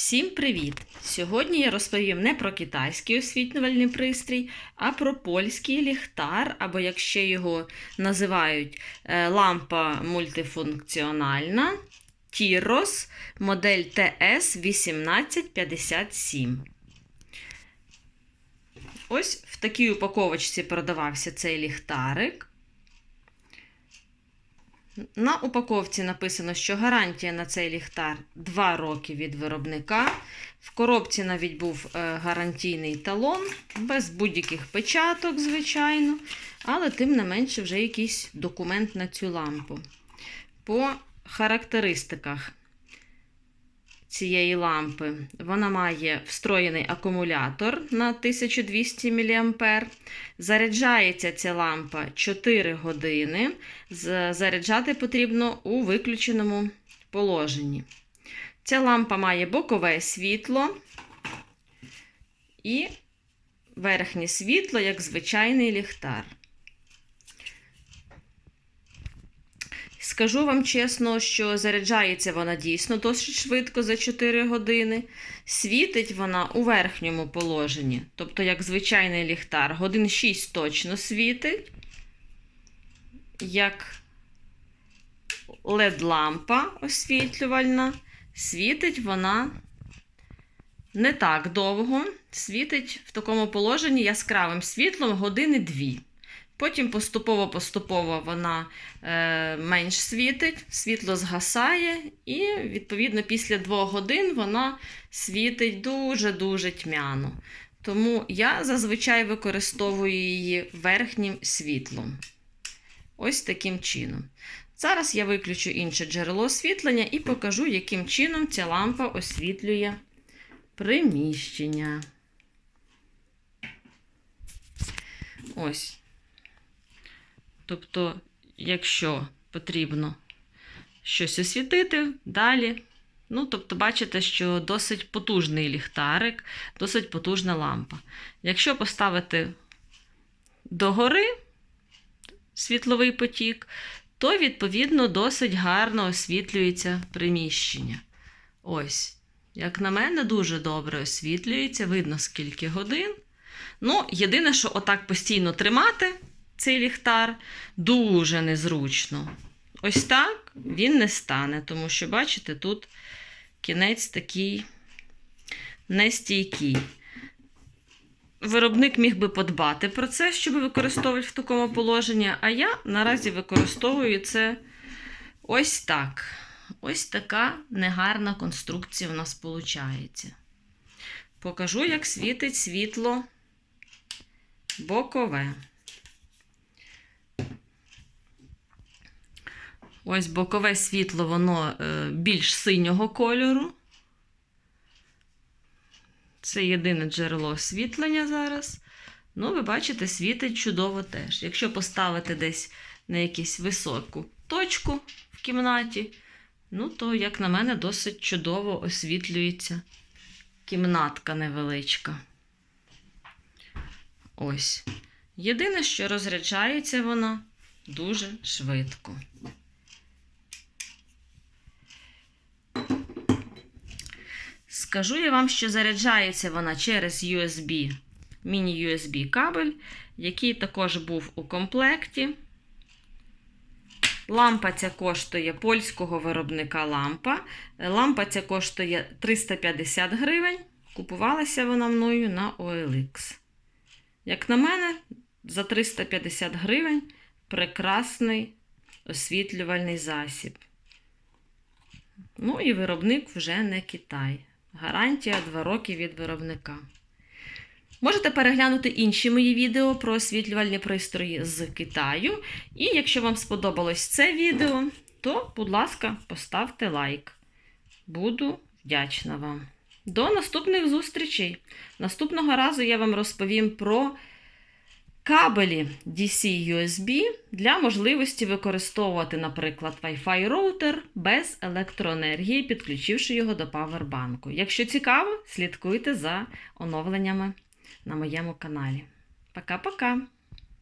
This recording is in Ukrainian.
Всім привіт! Сьогодні я розповім не про китайський освітлювальний пристрій, а про польський ліхтар, або як ще його називають е, лампа мультифункціональна Тірос модель TS 1857. Ось в такій упаковочці продавався цей ліхтарик. На упаковці написано, що гарантія на цей ліхтар 2 роки від виробника. В коробці навіть був е, гарантійний талон, без будь-яких печаток, звичайно, але тим не менше вже якийсь документ на цю лампу. По характеристиках цієї лампи вона має встроєний акумулятор на 1200 мА. Заряджається ця лампа 4 години. Заряджати потрібно у виключеному положенні. Ця лампа має бокове світло і верхнє світло, як звичайний ліхтар. Скажу вам чесно, що заряджається вона дійсно досить швидко за 4 години. Світить вона у верхньому положенні, тобто, як звичайний ліхтар, годин 6 точно світить. Як LED-лампа освітлювальна, світить вона не так довго. Світить в такому положенні яскравим світлом години 2. Потім поступово-поступово вона е, менш світить, світло згасає, і, відповідно, після 2 годин вона світить дуже-дуже тьмяно. Тому я зазвичай використовую її верхнім світлом. Ось таким чином. Зараз я виключу інше джерело освітлення і покажу, яким чином ця лампа освітлює приміщення. Ось. Тобто, якщо потрібно щось освітити, далі. Ну, тобто, бачите, що досить потужний ліхтарик, досить потужна лампа. Якщо поставити догори світловий потік, то, відповідно, досить гарно освітлюється приміщення. Ось, як на мене, дуже добре освітлюється, видно скільки годин. Ну, єдине, що отак постійно тримати цей ліхтар дуже незручно. Ось так він не стане, тому що, бачите, тут кінець такий нестійкий. Виробник міг би подбати про це, щоб використовувати в такому положенні, а я наразі використовую це ось так. Ось така негарна конструкція у нас виходить. Покажу, як світить світло бокове. Ось бокове світло, воно е, більш синього кольору. Це єдине джерело освітлення зараз. Ну, ви бачите, світить чудово теж. Якщо поставити десь на якусь високу точку в кімнаті, ну, то, як на мене, досить чудово освітлюється кімнатка невеличка. Ось. Єдине, що розряджається вона дуже швидко. Скажу я вам, що заряджається вона через USB, міні-USB кабель, який також був у комплекті. Лампа ця коштує польського виробника лампа. Лампа ця коштує 350 гривень. Купувалася вона мною на OLX. Як на мене, за 350 гривень прекрасний освітлювальний засіб. Ну і виробник вже не Китай. Гарантія 2 роки від виробника. Можете переглянути інші мої відео про освітлювальні пристрої з Китаю. І якщо вам сподобалось це відео, то, будь ласка, поставте лайк. Буду вдячна вам. До наступних зустрічей. Наступного разу я вам розповім про кабелі DC-USB для можливості використовувати, наприклад, Wi-Fi роутер без електроенергії, підключивши його до павербанку. Якщо цікаво, слідкуйте за оновленнями на моєму каналі. Пока-пока!